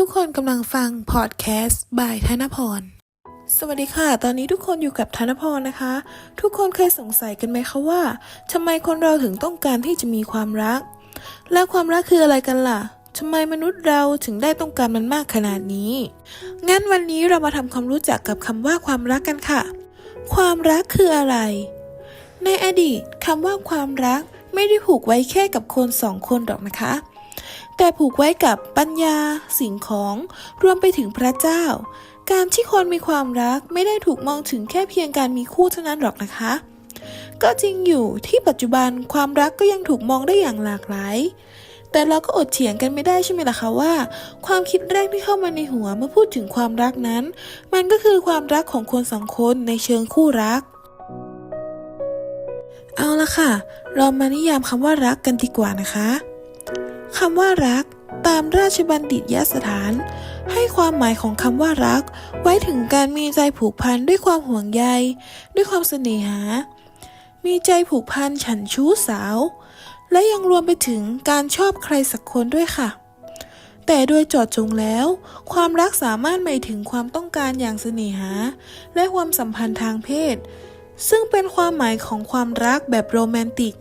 ทุกคนกำลังฟังพอดแคสต์บายธนพร สวัสดีค่ะ ตอนนี้ทุกคนอยู่กับธนพรนะคะ ทุกคนเคยสงสัยกันไหมคะว่าทำไมคนเราถึงต้องการที่จะมีความรัก และความรักคืออะไรกันล่ะทำไมมนุษย์เราถึงได้ต้องการมันมากขนาดนี้ งั้นวันนี้เรามาทำความรู้จักกับคำว่าความรักกันค่ะ ความรักคืออะไร ในอดีตคำว่าความรักไม่ได้ผูกไว้แค่กับคนสองคนหรอกนะคะ แต่ผูกไว้กับปัญญา สิ่งของ รวมไปถึงพระเจ้า การที่คนมีความรักไม่ได้ถูกมองถึงแค่เพียงการมีคู่เท่านั้นหรอกนะคะ ก็จริงอยู่ที่ปัจจุบันความรักก็ยังถูกมองได้อย่างหลากหลาย แต่เราก็อดเถียงกันไม่ได้ใช่ไหมล่ะคะว่า ความคิดแรกที่เข้ามาในหัวเมื่อพูดถึงความรักนั้น มันก็คือความรักของคนสองคนในเชิงคู่รักเอาละค่ะ เรามานิยามคำว่ารักกันดีกว่านะคะ คำว่ารัก ตามราชบัณฑิตยสถาน ให้ความหมายของคำว่ารัก ไว้ถึงการมีใจผูกพันด้วยความห่วงใย ด้วยความเสน่หา มีใจผูกพันฉันชู้สาว และยังรวมไปถึงการชอบใครสักคนด้วยค่ะ แต่โดยจอดจงแล้ว ความรักสามารถหมายถึงความต้องการอย่างเสน่หา และความสัมพันธ์ทางเพศ ซึ่งเป็นความหมายของความรักแบบโรแมนติก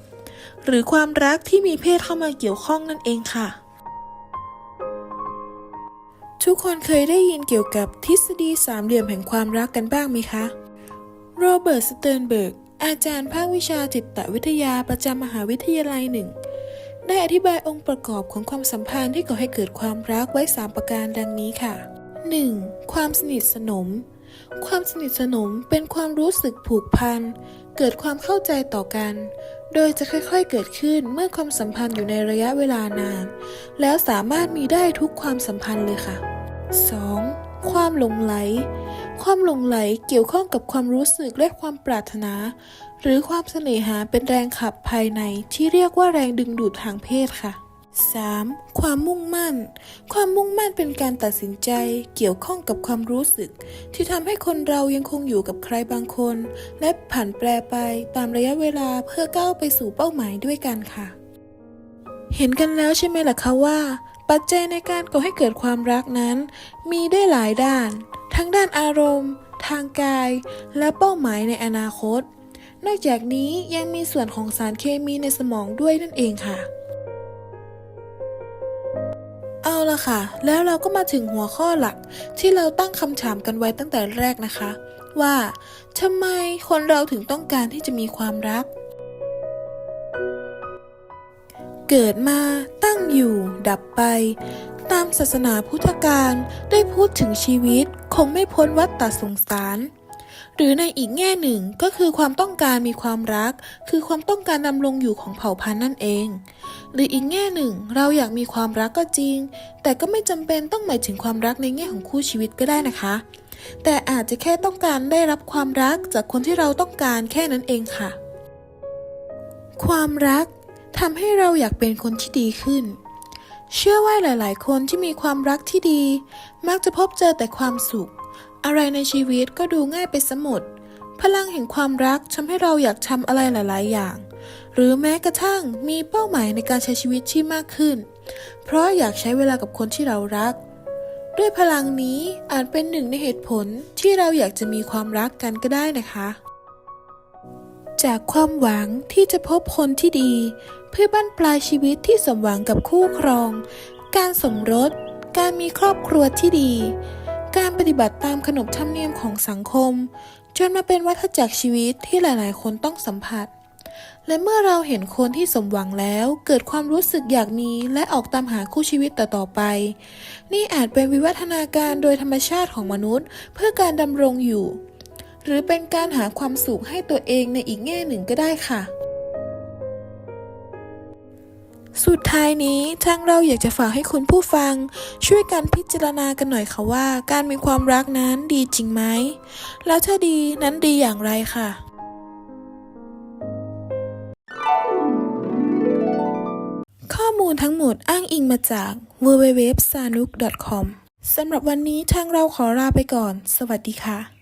หรือความรักที่มีเพศเข้ามาเกี่ยวข้องนั่นเองค่ะ ทุกคนเคยได้ยินเกี่ยวกับทฤษฎีสามเหลี่ยมแห่งความรักกันบ้างไหมคะโรเบิร์ตสเติร์นเบิร์กอาจารย์ภาควิชาจิตวิทยาประจำมหาวิทยาลัยหนึ่ง ได้อธิบายองค์ประกอบของความสัมพันธ์ที่ก่อให้เกิดความรักไว้ 3 ประการดังนี้ค่ะ 1. ความสนิทสนม ความสนิทสนมเป็นความรู้สึกผูกพัน เกิดความเข้าใจต่อกัน โดยจะค่อยๆเกิดขึ้นเมื่อความสัมพันธ์อยู่ในระยะเวลานาน แล้วสามารถมีได้ทุกความสัมพันธ์เลยค่ะ 2. ความหลงไหล ความหลงไหลเกี่ยวข้องกับความรู้สึกและความปรารถนา หรือความเสน่หาเป็นแรงขับภายในที่เรียกว่าแรงดึงดูดทางเพศค่ะ 3. ความมุ่งมั่น ความมุ่งมั่นเป็นการตัดสินใจเกี่ยวข้องกับความรู้สึก ที่ทำให้คนเรายังคงอยู่กับใครบางคน และผันแปรไปตามระยะเวลาเพื่อก้าวไปสู่เป้าหมายด้วยกันค่ะ เห็นกันแล้วใช่ไหมล่ะคะว่า ปัจจัยในการก่อให้เกิดความรักนั้น มีได้หลายด้าน ทั้งด้านอารมณ์ ทางกาย และเป้าหมายในอนาคต นอกจากนี้ยังมีส่วนของสารเคมีในสมองด้วยนั่นเองค่ะ ละค่ะ แล้วเราก็มาถึงหัวข้อหลัก ที่เราตั้งคำถามกันไว้ตั้งแต่แรกนะคะ ว่าทำไมคนเราถึงต้องการที่จะมีความรัก เกิดมาตั้งอยู่ ดับไป ตามศาสนาพุทธการได้พูดถึงชีวิต คงไม่พ้นวัฏฏสงสาร หรือในอีกแง่หนึ่งก็คือความต้องการมีความรัก คือความต้องการดำรงอยู่ของเผ่าพันธุ์นั่นเอง หรืออีกแง่หนึ่งเราอยากมีความรักก็จริง แต่ก็ไม่จำเป็นต้องหมายถึงความรักในแง่ของคู่ชีวิตก็ได้นะคะ แต่อาจจะแค่ต้องการได้รับความรักจากคนที่เราต้องการแค่นั้นเองค่ะ ความรักทำให้เราอยากเป็นคนที่ดีขึ้น เชื่อว่าหลาย ๆ คนที่มีความรักที่ดี มักจะพบเจอแต่ความสุข อะไรในชีวิตก็ดูง่ายไปสมุด พลังแห่งความรักทำให้เราอยากทำอะไรหลาย ๆ อย่าง หรือแม้กระทั่งมีเป้าหมายในการใช้ชีวิตที่มากขึ้น เพราะอยากใช้เวลากับคนที่เรารัก ด้วยพลังนี้อาจเป็นหนึ่งในเหตุผลที่เราอยากจะมีความรักกันก็ได้นะคะ จากความหวังที่จะพบคนที่ดี เพื่อบั้นปลายชีวิตที่สมหวังกับคู่ครอง การสมรส การมีครอบครัวที่ดี การปฏิบัติตามขนบธรรมเนียมของสังคม จนมาเป็นวัฏจักรชีวิตที่หลาย ๆ คนต้องสัมผัส และเมื่อเราเห็นคนที่สมหวังแล้ว เกิดความรู้สึกอยากมีและออกตามหาคู่ชีวิตต่อๆไป นี่อาจเป็นวิวัฒนาการโดยธรรมชาติของมนุษย์ เพื่อการดำรงอยู่ หรือเป็นการหาความสุขให้ตัวเองในอีกแง่หนึ่งก็ได้ค่ะ สุดท้ายนี้ทางเราอยากจะฝากให้คุณผู้ฟัง ช่วยกันพิจารณากันหน่อยค่ะว่าการมีความรักนั้นดีจริงไหม แล้วถ้าดีนั้นดีอย่างไรค่ะข้อมูลทั้งหมดอ้างอิงมาจาก www.sanuk.com สำหรับวันนี้ทางเราขอลาไปก่อน สวัสดีค่ะ